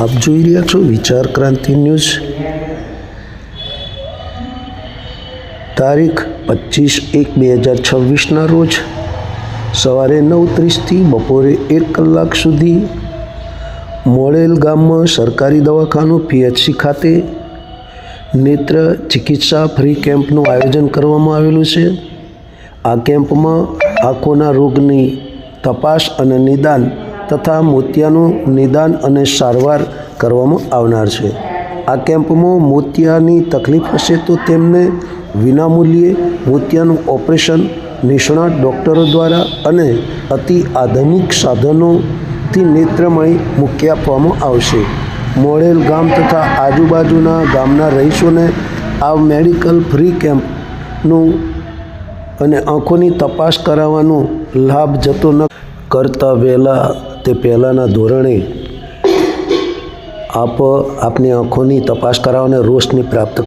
આપ જોઈ રહ્યા છો વિચાર ક્રાંતિ ન્યૂઝ. તારીખ પચીસ એક બે હજાર છવ્વીસના રોજ સવારે નવ ત્રીસથી બપોરે એક કલાક સુધી મોડેલ ગામમાં સરકારી દવાખાનું પીએચસી ખાતે નેત્ર ચિકિત્સા ફ્રી કેમ્પનું આયોજન કરવામાં આવેલું છે. આ કેમ્પમાં આંખોના રોગની તપાસ અને નિદાન તથા મોતિયાનું નિદાન અને સારવાર કરવામાં આવનાર છે. આ કેમ્પમાં મોતિયાની તકલીફ હશે તો તેમને વિનામૂલ્યે મોતિયાનું ઓપરેશન નિષ્ણાત ડૉક્ટરો દ્વારા અને અતિ આધુનિક સાધનોથી નેત્રમય મૂકી આપવામાં આવશે. મોડેલ ગામ તથા આજુબાજુના ગામના રહીશોને આ મેડિકલ ફ્રી કેમ્પનું અને આંખોની તપાસ કરાવવાનો લાભ જતો ન કરતા વહેલા તે પહેલાંના ધોરણે આપ આપની આંખોની તપાસ કરાવવાને રોશની પ્રાપ્ત